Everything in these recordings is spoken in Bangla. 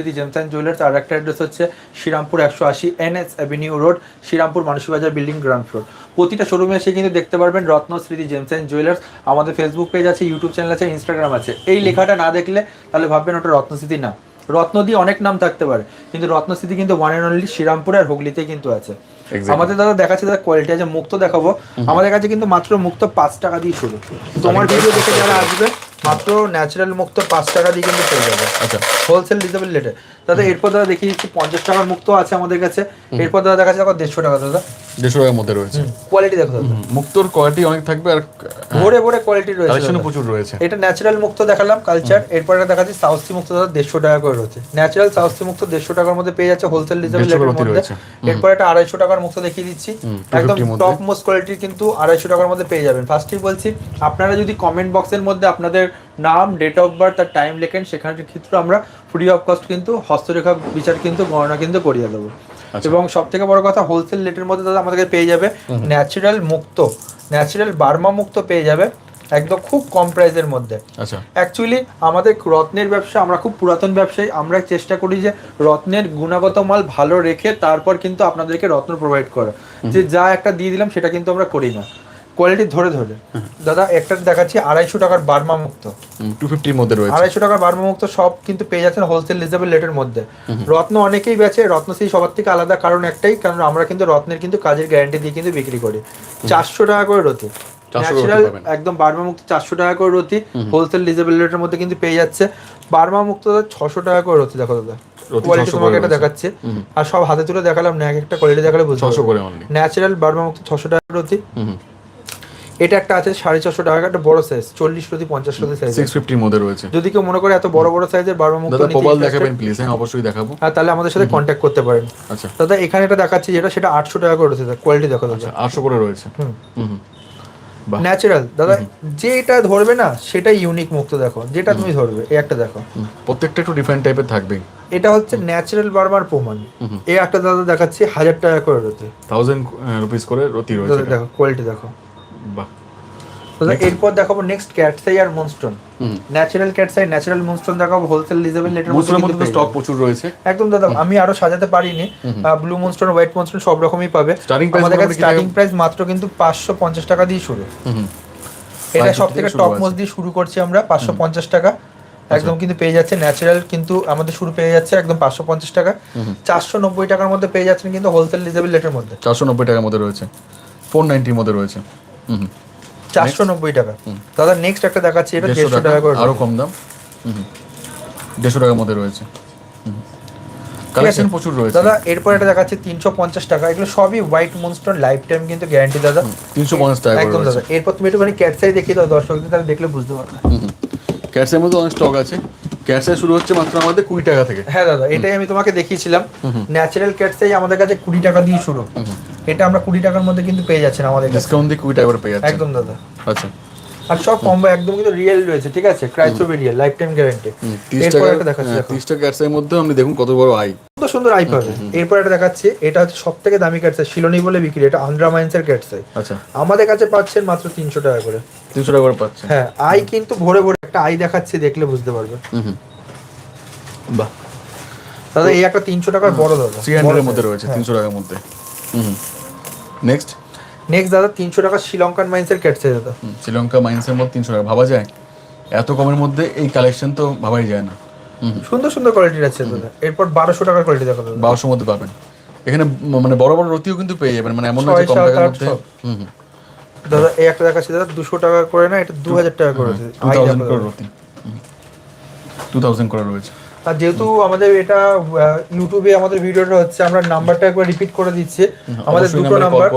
যদি জেমস অ্যান্ড জুয়েলার্স আর একটা অ্যাড্রেস হচ্ছে শ্রীরামপুর একশো আশি NS avenue road Serampore Manasibazar building ground floor. প্রতিটা শোরুমে এসে কিন্তু দেখতে পারবেন Ratna Smriti gems and jewellers. আমাদের ফেসবুক পেজ আছে ইউটিউব চ্যানেল আছে ইনস্টাগ্রাম আছে। এই লেখাটা না দেখলে তাহলে ভাববেন ওটা রত্নস্মৃতি না। রত্ন দিয়ে অনেক নাম থাকতে পারে কিন্তু রত্নস্মৃতি কিন্তু ওয়ান অ্যান্ড অনলি শ্রীরামপুরে আর হুগলিতে কিন্তু আছে। আমাদের দাদা দেখাচ্ছে দাদা কোয়ালিটি আছে মুক্ত দেখাবো। আমাদের কাছে কিন্তু মাত্র মুক্ত পাঁচ টাকা দিয়ে শুরু। তোমার ভিডিও দেখে যারা আসবে মাত্র ন্যাচারাল মুক্ত পাঁচ টাকা দিয়ে কিন্তু পেয়ে যাবে। আচ্ছা। হোলসেল রিজনেবল রেটে দাদা এরপর দাদা দেখিয়ে দিচ্ছি পঞ্চাশ টাকার মুক্ত আছে আমাদের কাছে। এরপর দাদা দেখা যাচ্ছে দেড়শো টাকা দাদা। দেড়শো টাকার মধ্যে রয়েছে। কোয়ালিটি দেখো মুক্তোর কোয়ালিটি অনেক থাকবে আর ভরে ভরে কোয়ালিটি রয়েছে কালেকশনও দাদা। প্রচুর রয়েছে। এটা ন্যাচারাল মুক্ত দেখালাম কালচার এরপর দেখাচ্ছি সাউথ মুক্ত দাদা দেড়শো টাকা করে রয়েছে। ন্যাচারাল সাউথ মুক্ত দেড়শো টাকার মধ্যে পেয়ে যাচ্ছে হোলসেল রিজনেবল 150 রেটের মধ্যে রয়েছে। এরপর একটা আড়াইশো টাকার মুক্ত দেখিয়ে দিচ্ছি। একদম টপ মোস্ট কোয়ালিটির কিন্তু আড়াইশো টাকার মধ্যে পেয়ে যাবেন। ফার্স্টেই বলছি আপনারা যদি কমেন্ট বক্সের মধ্যে আপনাদের নাম ডেট অফ বার্থ আর টাইম লেখেন সেখানের ক্ষেত্রে আমরা ফ্রি অফ কস্ট কিন্তু হস্তরেখা বিচার কিন্তু গণনা কিন্তু করিয়ে দেবো। এবং সব থেকে বড় কথা হোলসেল রেটের মধ্যে দাদা আমাদেরকে পেয়ে যাবে ন্যাচারাল মুক্ত ন্যাচারাল বার্মা মুক্ত পেয়ে যাবে একদম খুব কম প্রাইসের মধ্যে। আচ্ছা। অ্যাকচুয়ালি আমাদের রত্নের ব্যবসা আমরা খুব পুরাতন ব্যবসায়ী আমরা চেষ্টা করি যে রত্নের গুণগত মাল ভালো রেখে তারপর কিন্তু আপনাদেরকে রত্ন প্রোভাইড করা যে যা একটা দিয়ে দিলাম সেটা কিন্তু আমরা করি না। কোয়ালিটি ধরে ধরে। দাদা একটা দেখাচ্ছি আড়াইশো টাকার বার্মা মুক্ত। টু ফিফটির মধ্যে রয়েছে। আড়াইশো টাকার বার্মা মুক্ত সব কিন্তু পেয়ে যাচ্ছেন হোলসেল রিজনেবল রেটের মধ্যে। রত্ন অনেকেই বেছে রত্ন সেই সবার থেকে আলাদা কারণ একটাই কারণ আমরা কিন্তু রত্নের কিন্তু কাজের গ্যারান্টি দিয়ে কিন্তু বিক্রি করি। চারশো টাকা করে রতি। ন্যাচারাল একদম বার্মা মুক্ত চারশো টাকা করে রতি। হোলসেল রিজনেবল রেটের মধ্যে কিন্তু পেয়ে যাচ্ছে। বার্মা মুক্ত দাদা ছশো টাকা করে রতি দেখো দাদা। কোয়ালিটি 600 তোমাকে এটা দেখাচ্ছে। আর সব হাতে তুলে দেখালাম না এক একটা কোয়ালিটি দেখালে অনলি ন্যাচারাল বার্মা মুক্ত ছশো টাকা রতি। এটা একটা আছে সাড়ে ছশো টাকা একটা বড় সাইজ চল্লিশ রতি পঞ্চাশ রতি সাইজ সিক্স ফিফটির মধ্যে রয়েছে। যদি কেউ মনে করে এত বড় বড় সাইজের বারো মুক্ত দাদা প্রবাল দেখাবেন প্লিজ হ্যাঁ অবশ্যই দেখাবো। হ্যাঁ তাহলে আমাদের সাথে কন্ট্যাক্ট করতে পারেন। আচ্ছা। দাদা এখানে এটা দেখাচ্ছি যেটা সেটা আটশো টাকা করে রয়েছে কোয়ালিটি দেখো দাদা। আচ্ছা আটশো করে রয়েছে। হুম। হুম। ন্যাচারাল দাদা যেটা ধরবে না সেটাই ইউনিক মুক্ত দেখো। যেটা তুমি ধরবে এই একটা দেখো। প্রত্যেকটা একটু ডিফারেন্ট টাইপের থাকবে এটা হচ্ছে ন্যাচারাল বারবার প্রমাণ এই একটা দাদা দেখাচ্ছি হাজার টাকা করে রয়েছে থাউজেন্ড রুপিস করে রতি রয়েছে দেখো কোয়ালিটি দেখো। বাহ। দাদা এরপর দেখাবো নেক্সট ক্যাটসাই আর মনস্টোন হুম। Natural cat's eye natural moonstone দেখাবো হোলসেল রিজনেবল রেটের মধ্যে মধ্যে স্টক প্রচুর রয়েছে। একদম দাদা আমি আরও সাজাতে পারিনি। ব্লু মনস্টোন হোয়াইট মনস্টোন সব রকমই পাবে। আমাদের কাছে স্টার্টিং? প্রাইস মাত্র কিন্তু পাঁচশো পঞ্চাশ টাকা দিয়ে শুরু। এটা 550 সব থেকে টপ মোস্ট দিয়ে শুরু করছি আমরা পাঁচশো পঞ্চাশ টাকা। একদম কিন্তু পেয়ে যাচ্ছে ন্যাচারাল কিন্তু আমাদের শুরু পেয়ে যাচ্ছে একদম পাঁচশো পঞ্চাশ টাকা। চারশো নব্বই টাকার মধ্যে পেয়ে যাচ্ছেন কিন্তু হোলসেল রিজনেবল রেটের মধ্যে। চারশো নব্বই টাকার মধ্যে রয়েছে। ফোর নাইনটির মধ্যে রয়েছে। চারশো নব্বই টাকা। দাদা নেক্সট একটা দেখাচ্ছি এটা দেড়শো টাকা করে আরও কম দাম। দেড়শো টাকার মধ্যে রয়েছে। কালেকশন প্রচুর রয়েছে। দাদা এরপর এটা দেখাচ্ছে তিনশো পঞ্চাশ টাকা। এগুলো সবই হোয়াইট মনস্টোন লাইফ টাইম কিন্তু গ্যারান্টি দাদা। তিনশো পঞ্চাশ টাকা একদম দাদা। এরপর তুমি একটুখানি ক্যাটসাই দেখিয়ে দাও দর্শকদের তাহলে দেখলে বুঝতে পারবে। ক্যাটসের মধ্যে অনেক স্টক আছে। ক্যাটসের শুরু হচ্ছে মাত্র আমাদের কুড়ি টাকা থেকে। হ্যাঁ দাদা এটাই আমি তোমাকে দেখিয়েছিলাম। ন্যাচারাল ক্যাটসাই আমাদের কাছে কুড়ি টাকা দিয়ে শুরু। এটা আমরা কুড়ি টাকার মধ্যে কিন্তু পেয়ে যাচ্ছেন আমাদের ডিসকাউন্ট দিয়ে কুড়ি টাকা করে পেয়ে যাচ্ছে একদম দাদা। আচ্ছা। আর সব কম্বো একদম কিন্তু রিয়েল রয়েছে ঠিক আছে? ক্রাইসোবেরিয়াল লাইফ টাইম গ্যারান্টি এরপর একটা দেখাচ্ছি দেখো তিরিশ টাকা ক্যাটসের মধ্যে আপনি দেখুন কত বড় আই সুন্দর সুন্দর আই পাবে এরপর একটা দেখাচ্ছি এটা হচ্ছে সব থেকে দামি ক্যাটসাই শিলোনি বলে বিক্রি এটা আন্দ্রা মাইন্সের ক্যাটসাই আচ্ছা। আমাদের কাছে পাচ্ছেন মাত্র তিনশো টাকা করে। তিনশো টাকা করে পাচ্ছে হ্যাঁ আই কিন্তু ভরে ভরে একটা আই দেখাচ্ছি দেখলে বুঝতে পারবে হুম বাহ। দাদা এই একটা তিনশো টাকার বড় দাদা থ্রি হান্ড্রেডের মধ্যে রয়েছে তিনশো টাকার মধ্যে। হুম। নেক্সট নেক্সট দাদা তিনশো টাকা শ্রীলঙ্কান মাইন্সের ক্যাটসাই দাদা। শ্রীলঙ্কা মাইন্সের মধ্যে তিনশো টাকা। ভাবা যায়? এত কমের মধ্যে এই কালেকশন তো ভাবাই যায় না। সুন্দর সুন্দর কোয়ালিটির আছে দাদা। এরপর বারোশো টাকার কোয়ালিটি দেখো দাদা। বারোশোর মধ্যে পাবেন। এখানে মানে বড় বড় রতিও কিন্তু পেয়ে যাবেন। মানে এমন না যে কম টাকার মধ্যে। হুম দাদা এই একটা দেখাচ্ছি দাদা দুশো টাকা করে না এটা দু হাজার টাকা করে টু থাউজেন্ড করে রতি। টু থাউজেন্ড করে রয়েছে। আর যেহেতু আমাদের এটা ইউটিউবে আমাদের ভিডিওটা হচ্ছে আমরা নাম্বারটা একবার রিপিট করে দিচ্ছি। আমাদের দুটো নাম্বার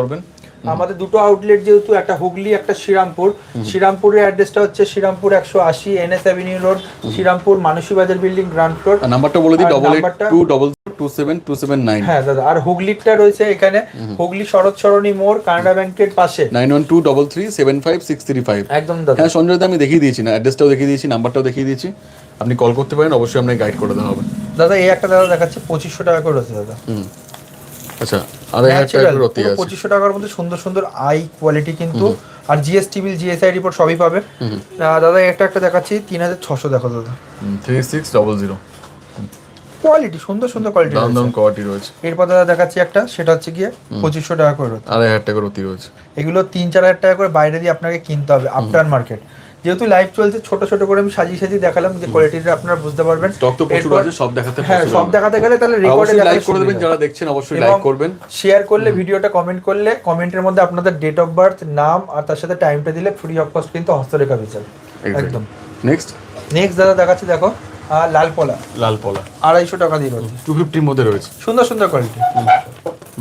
আমাদের দুটো আউটলেট যেহেতু একটা হুগলি একটা শ্রীরামপুর। শ্রীরামপুরের অ্যাড্রেসটা হচ্ছে শ্রীরামপুর একশো আশি NS avenue road Serampore Manasi Bazar building ground floor নাম্বারটা বলে দিই double two double two seven two seven nine হ্যাঁ দাদা আর হুগলিটা রয়েছে এখানে হুগলি শরৎ সরণী মোড় কানাডা ব্যাংকের পাশে। Nine one two double three seven five six three five একদম দাদা। হ্যাঁ সঞ্জয় আমি দেখিয়ে দিয়েছি না অ্যাড্রেসটাও দেখিয়ে দিয়েছি নাম্বারটাও দেখিয়ে দিয়েছি। আপনি কল করতে পারেন অবশ্যই আপনাকে গাইড করে দেওয়া হবে। দাদা এই একটা দাদা দেখাচ্ছে পঁচিশশো টাকা করে দাদা। আচ্ছা আড়াই হাজার টাকা ন্যাচারাল রতি আছে। পঁচিশশো টাকার মধ্যে সুন্দর সুন্দর আই কোয়ালিটি কিন্তু। আর জিএসটি বিল জিএসআই রিপোর্ট সবই পাবে। দাদা একটা একটা দেখাচ্ছি তিন হাজার ছশো দেখো দাদা। Three six double zero quality সুন্দর সুন্দর কোয়ালিটি দারুণ দারুণ কোয়ালিটি রয়েছে। এরপর দাদা দেখাচ্ছি একটা সেটা হচ্ছে গিয়ে পঁচিশশো টাকা করে। আড়াই হাজার টাকার অতি রয়েছে। এগুলো তিন চার হাজার টাকা করে বাইরে দিয়ে আপনাকে কিনতে হবে আফটার মার্কেট যেহেতু লাইভ চলছে ছোট ছোট করে আমি সাজিয়ে সাজিয়ে দেখালাম যে কোয়ালিটিটা আপনারা বুঝতে পারবেন। স্টক তো প্রচুর আছে সব দেখাতে হ্যাঁ সব দেখাতে গেলে তাহলে রেকর্ডে লাইক করে দেবেন যারা দেখছেন অবশ্যই লাইক করবেন। শেয়ার করলে ভিডিওটা কমেন্ট করলে কমেন্টের মধ্যে আপনাদের ডেট অফ বার্থ নাম আর তার সাথে টাইমটা দিলে ফ্রি অফ কস্ট কিন্তু হস্তরেখা বিচার একদম। নেক্সট নেক্সট দাদা দেখাচ্ছি দেখো আহ, লাল পলা। লাল পলা। আড়াইশো টাকা দিয়ে রয়েছে। টু ফিফটির মধ্যে রয়েছে। সুন্দর সুন্দর কোয়ালিটি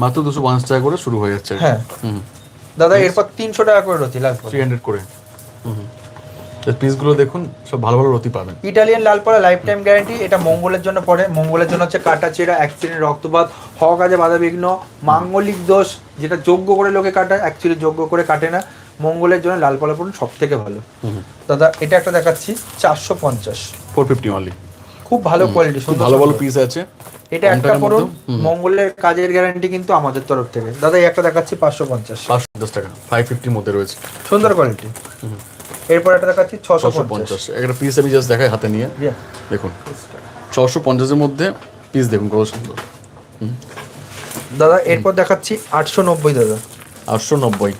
মাত্র দুশো পঞ্চাশ টাকা করে শুরু হয়ে যাচ্ছে। হ্যাঁ। হুম। দাদা এরপর তিনশো টাকা করে রয়েছে লাল পলা। থ্রি হান্ড্রেড করে। হুম। পিসগুলো দেখুন সব ভালো ভালো রতি পাবেন। ইটালিয়ান লাল পলা লাইফ টাইম গ্যারান্টি এটা মঙ্গলের জন্য পড়ে। মঙ্গলের জন্য হচ্ছে কাটা চেরা অ্যাক্সিডেন্ট রক্তপাত হওয়া কাজে বাধা বিঘ্ন মাঙ্গলিক দোষ যেটা যোগ্য করে লোকে কাটায় অ্যাকচুয়ালি যোগ্য করে কাটে না। মঙ্গলের জন্য লাল পলা পড়ুন সব থেকে ভালো দাদা এটা একটা দেখাচ্ছি চারশো পঞ্চাশ। ফোর ফিফটি অনলি খুব ভালো কোয়ালিটি খুব ভালো ভালো পিস আছে। এটা একটা পড়ুন মঙ্গলের কাজের গ্যারান্টি কিন্তু আমাদের তরফ থেকে। দাদা এই একটা দেখাচ্ছি পাঁচশো পঞ্চাশ। পাঁচশো পঞ্চাশ টাকা ফাইভ ফিফটির মধ্যে রয়েছে। সুন্দর কোয়ালিটি এরপর একটা দেখাচ্ছি ছশো পঞ্চাশ। একটা পিস আমি জাস্ট দেখাই হাতে নিয়ে। দেখুন। ছশো পঞ্চাশের মধ্যে পিস দেখুন কত সুন্দর। দাদা এরপর দেখাচ্ছি আটশো নব্বই দাদা। আটশো নব্বই।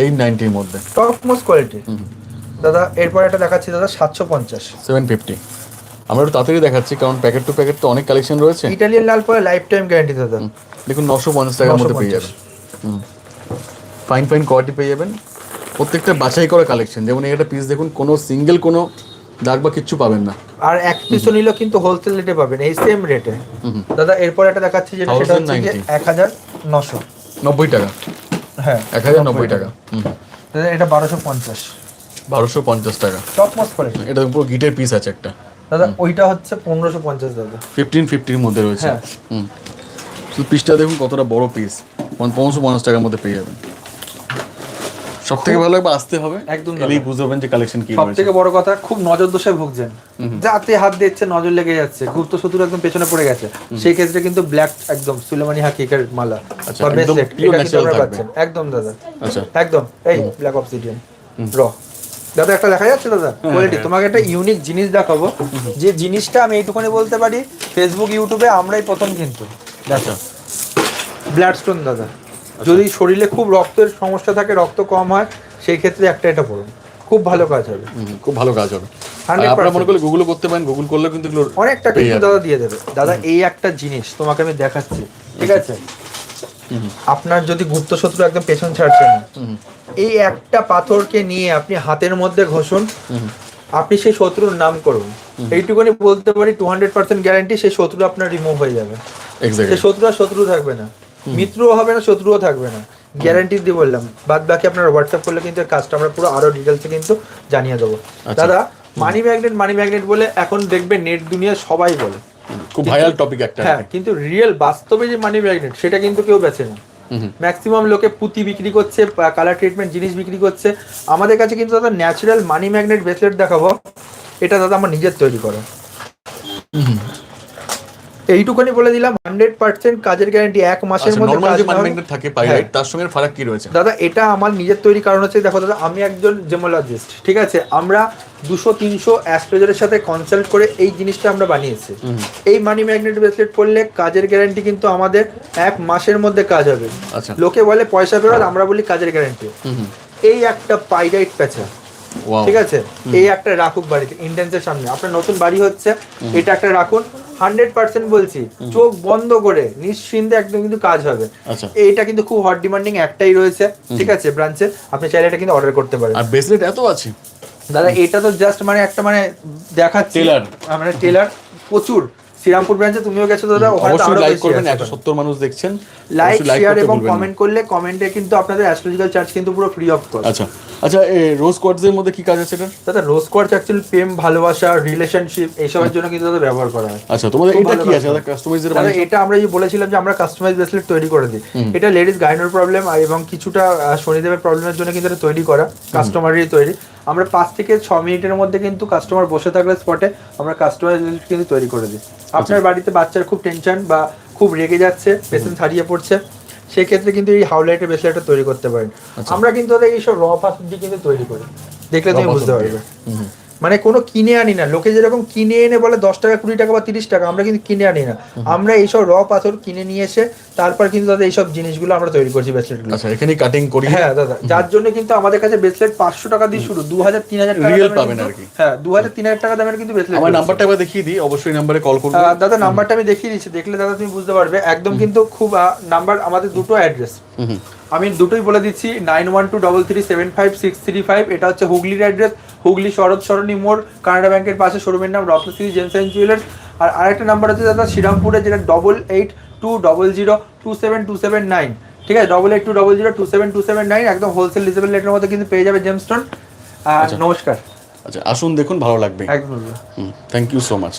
এইট নাইনটির মধ্যে। টপ মোস্ট কোয়ালিটি দাদা এরপর একটা দেখাচ্ছি দাদা সাতশো পঞ্চাশ। সেভেন ফিফটি আমরা একটু তাড়াতাড়ি দেখাচ্ছি কারণ প্যাকেট টু প্যাকেট তো অনেক কালেকশন রয়েছে। ইটালিয়ান লাল পরে লাইফ টাইম গ্যারান্টি দাদা দেখুন নশো পঞ্চাশ টাকার মধ্যে পেয়ে যাবেন। ফাইন ফাইন কোয়ালিটি পেয়ে যাবেন। প্রত্যেকটা বাছাই করা কালেকশন যেমন একটা পিস দেখুন কোনো সিঙ্গেল কোনো দাগ বা কিচ্ছু পাবেন না। আর এক পিসও নিলেও কিন্তু হোলসেল রেটে পাবেন এই সেম রেটে। দাদা এরপর একটা দেখাচ্ছি যেটা সেটা হচ্ছে 1090 এক হাজার নশো। নব্বই টাকা। হ্যাঁ এক হাজার নব্বই টাকা। দাদা এটা বারোশো পঞ্চাশ। বারোশো পঞ্চাশ টাকা। টপ মোস্ট কোয়ালিটি এটা পুরো গিটের পিস আছে একটা। দাদা ওইটা হচ্ছে পনেরোশো পঞ্চাশ দাদা। ফিফটিন ফিফটির মধ্যে রয়েছে। হ্যাঁ। পিসটা দেখুন কতটা বড় পিস পনেরোশো পঞ্চাশ টাকার মধ্যে পেয়ে যাবেন। সব থেকে ভালো লাগবে আসতে হবে। একদম এলেই বুঝতে পারবেন যে কালেকশন কি সব থেকে বড় কথা খুব নজর দোষে ভুগছেন যাতে হাত দিচ্ছে নজর লেগে যাচ্ছে গুপ্ত শত্রু একদম পেছনে পড়ে গেছে। সেই ক্ষেত্রে কিন্তু ব্ল্যাক একদম সুলেমানি হাকিকের মালা আচ্ছা, বা একদম এটা কিন্তু আপনারা পাচ্ছেন। একদম দাদা। আচ্ছা। একদম। এই ব্ল্যাক অবসিডিয়ান র। দাদা একটা দেখা যাচ্ছে দাদা? হ্যাঁ, কোয়ালিটি তোমাকে একটা ইউনিক জিনিস দেখাবো। যে জিনিসটা আমি এইটুখানি বলতে পারি ফেসবুক ইউটিউবে আমরাই প্রথম কিন্তু। আচ্ছা। ব্লাড স্টোন দাদা। যদি শরীরে খুব রক্তের সমস্যা থাকে রক্ত কম হয় সেই ক্ষেত্রে একটা এটা পড়ুন খুব ভালো কাজ হবে। খুব ভালো কাজ হবে। আপনারা মনে করলে গুগল করতে পারেন গুগল করলে কিন্তু অনেকটা কিন্তু দাদা দিয়ে দেবে। দাদা এই একটা জিনিস তোমাকে আমি দেখাচ্ছি ঠিক আছে? আপনার যদি গুপ্ত শত্রু একদম পেছন ছাড়ছে না এই একটা পাথরকে নিয়ে আপনি হাতের মধ্যে ঘষুন আপনি সেই শত্রুর নাম করুন। এইটুকুনি বলতে পারি টু হান্ড্রেড পার্সেন্ট গ্যারান্টি সেই শত্রু আপনার রিমুভ হয়ে যাবে। সেই শত্রু আর শত্রু থাকবে না। মিত্রও হবে না শত্রুও থাকবে না। গ্যারান্টি দিয়ে বললাম। বাদ বাকি আপনার হোয়াটসঅ্যাপ করলে কিন্তু এর কাজটা আমরা পুরো আরও ডিটেলসে কিন্তু জানিয়ে দেবো। আচ্ছা। দাদা মানি ম্যাগনেট মানি ম্যাগনেট বলে এখন দেখবে নেট দুনিয়া সবাই বলে। খুব ভাইরাল টপিক একটা। হ্যাঁ কিন্তু রিয়েল বাস্তবে যে মানি ম্যাগনেট সেটা কিন্তু কেউ বেছে না। ম্যাক্সিমাম লোকে পুঁতি বিক্রি করছে কালার ট্রিটমেন্ট জিনিস বিক্রি করছে। আমাদের কাছে কিন্তু দাদা ন্যাচারাল মানি ম্যাগনেট ব্রেসলেট দেখাবো। এটা দাদা আমার নিজের তৈরি করা। এইটুকুনি বলে দিলাম হান্ড্রেড পার্সেন্ট কাজের গ্যারান্টি এক মাসের আচ্ছা মধ্যে নরমাল কাজ যে না মানি ম্যাগনেট থাকে পাইরাইট তার সঙ্গে ফারাক কি রয়েছে? দাদা এটা আমার নিজের তৈরি কারণ হচ্ছে দেখো দাদা আমি একজন জেমোলজিস্ট ঠিক আছে? আমরা দুশো তিনশো অ্যাস্ট্রোলজারের সাথে কনসাল্ট করে এই জিনিসটা আমরা বানিয়েছি। এই মানি ম্যাগনেট ব্রেসলেট পরলে কাজের গ্যারান্টি কিন্তু আমাদের এক মাসের মধ্যে কাজ হবে। আচ্ছা। লোকে বলে পয়সা ফেরত আমরা বলি কাজের গ্যারান্টি এই একটা পাইরাইট ওয়াও ঠিক আছে? এই একটা রাখুক বাড়িতে ইন্টেন্সের সামনে। আপনার নতুন বাড়ি হচ্ছে এটা একটা রাখুন। হান্ড্রেড পার্সেন্ট বলছি চোখ বন্ধ করে নিশ্চিন্তে একদম কিন্তু কাজ হবে। আচ্ছা। এইটা কিন্তু খুব হট ডিমান্ডিং একটাই রয়েছে ঠিক আছে ব্রাঞ্চে আপনি চাইলে এটা কিন্তু অর্ডার করতে পারেন। আর ব্রেসলেট এত আছে? দাদা এটা তো জাস্ট মানে একটা মানে দেখাচ্ছি। টেলার মানে টেলার প্রচুর। শ্রীরামপুর ব্রাঞ্চে তুমিও গেছো দাদা ওখানে আরও লাইক করবেন আছে। একশো সত্তর মানুষ দেখছেন। লাইক শেয়ার এবং কমেন্ট করলে কমেন্টে কিন্তু আপনাদের অ্যাস্ট্রোলজিক্যাল চার্জ কিন্তু পুরো ফ্রি অফ কস্ট আচ্ছা। আচ্ছা রোজ কোয়ার্টসের মধ্যে কি কাজ আছে এটা দাদা রোজ কোয়ার্চ অ্যাকচুয়ালি প্রেম ভালোবাসা রিলেশনশিপ এইসবের জন্য কিন্তু দাদা ব্যবহার করা হয়। আচ্ছা তোমাদের এটা কি আছে? দাদা কাস্টমাইজের মানে এটা আমরা যে বলেছিলাম যে আমরা কাস্টমাইজ ব্রেসলেট তৈরি করে দিই। এটা লেডিস গাইনোর প্রবলেম এবং কিছুটা শনিদেবের প্রবলেমের জন্য কিন্তু এটা তৈরি করা কাস্টমারেরই তৈরি। আমরা পাঁচ থেকে ছ মিনিটের মধ্যে কিন্তু কাস্টমার বসে থাকলে স্পটে আমরা কাস্টমাইজ কিন্তু তৈরি করে দিই। আপনার বাড়িতে বাচ্চার খুব টেনশন বা খুব রেগে যাচ্ছে পেশেন্ট হারিয়ে পড়ছে সেক্ষেত্রে কিন্তু এই হাউলাইটের ব্রেসলেটটা তৈরি করতে পারেন। আমরা কিন্তু এইসব র পাথর দিয়ে কিন্তু তৈরি করি। দেখলে তুমি বুঝতে পারবে। মানে কোনো কিনে আনি না। লোকে যেরকম কিনে এনে বলে দশ টাকা কুড়ি টাকা বা তিরিশ টাকা আমরা কিন্তু কিনে আনি না। আমরা এইসব র পাথর কিনে নিয়ে এসে তারপর কিন্তু দাদা এইসব জিনিসগুলো আমরা তৈরি করছি ব্রেসলেটগুলো আচ্ছা এখানেই কাটিং করি। হ্যাঁ দাদা যার জন্য কিন্তু আমাদের কাছে ব্রেসলেট পাঁচশো টাকা দিয়ে শুরু দু হাজার তিন হাজার টাকা Real পাবেন আর কি। হ্যাঁ দু হাজার তিন হাজার টাকা দামের কিন্তু ব্রেসলেট আমার নাম্বারটা একবার দেখিয়ে দিই অবশ্যই নাম্বারে কল আহ, দাদা নাম্বারটা আমি দেখিয়ে দিচ্ছি দেখলে দাদা তুমি বুঝতে পারবে। একদম কিন্তু খুব নাম্বার আমাদের দুটো অ্যাড্রেস। আমি দুটোই বলে দিচ্ছি nine one two double three seven five six three five এটা হচ্ছে হুগলির অ্যাড্রেস হুগলি শরৎ সরণী মোড় কানাডা ব্যাংকের পাশে শোরুমের নাম রত্নশ্রী জেমস অ্যান্ড জুয়েলার্স। আর আরেকটা নাম্বার হচ্ছে দাদা শ্রীরামপুরে যেটা double eight two double zero two seven two seven nine ঠিক আছে? Double eight two double zero two seven two seven nine একদম হোলসেল রিজেবল রেটের মধ্যে কিন্তু পেয়ে যাবে জেমস্টোন আর নমস্কার। আচ্ছা আসুন দেখুন ভালো লাগবে। একদম। Thank you so much